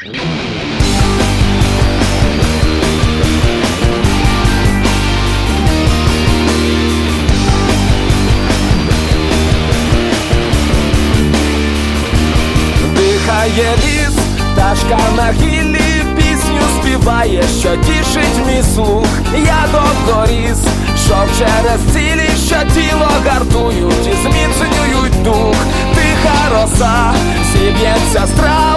Дихає ліс, пташка на гіллі пісню співає, що тішить мій слух. Я довгоріс, що через цілі, що тіло гартують і зміцнюють дух. Тиха роса, зіб'ється вперед,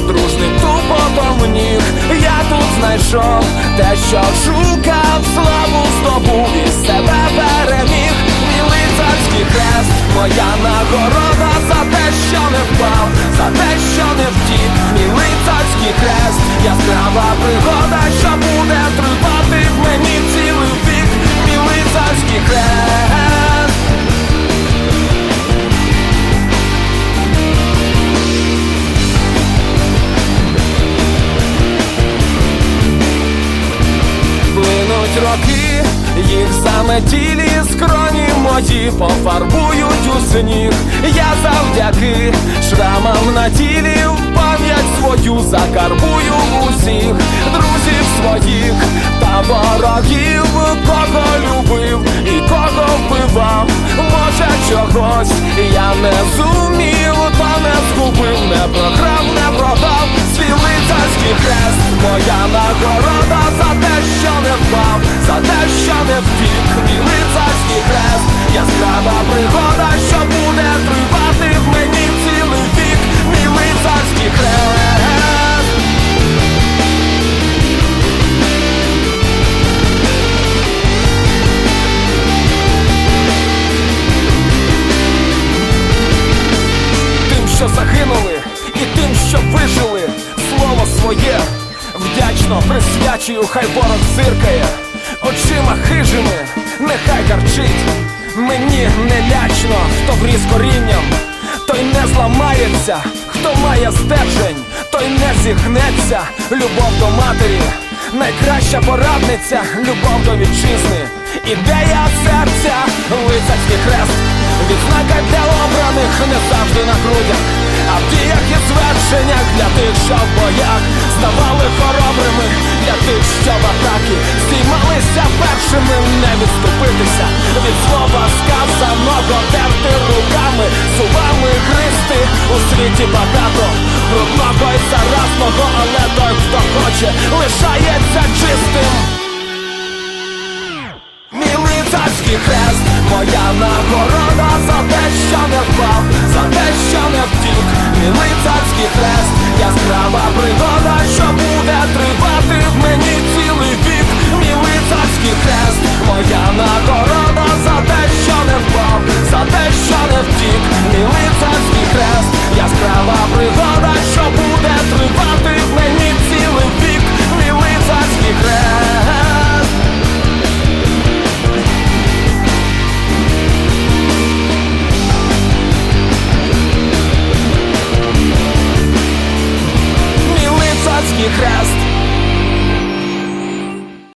дружним тупотом ніг. Я тут знайшов те, що шукав, славу здобув і себе переміг. Мій лицарський хрест, моя нагорода за те, що не впав, за те, що не втік, мій лицарський хрест, яскрава пригода, що буде тривати в мені цілий вік, мій лицарський хрест. Їх заметілі скроні мої пофарбують у сніг. Я завдяки шрамам на тілі в пам'ять свою закарбую усіх друзів своїх та ворогів, кого любив і кого вбивав. Може чогось я не зумів, та не згубив, не програв, не продав свій лицарський хрест, моя нагорода за те, що не впав, за те, що не втік, своє. Вдячно присвячую, хай ворог зиркає, очима хижими, нехай гарчить. Мені не лячно, хто вріс корінням, той не зламається, хто має стержень, той не зігнеться, любов до матері, найкраща порадниця, любов до вітчизни, ідея серця, лицарський хрест. Відзнака для обраних не завжди на грудях, а в діях і звершеннях для тих, що в боях ставали хоробрими, для тих, що в атаки стіймалися першими, не відступитися від слова сказаного, терти руками, зубами гристи у світі багато брудного і заразного, але той, хто хоче, лишається чистим. Мій лицарський хрест, моя нагорода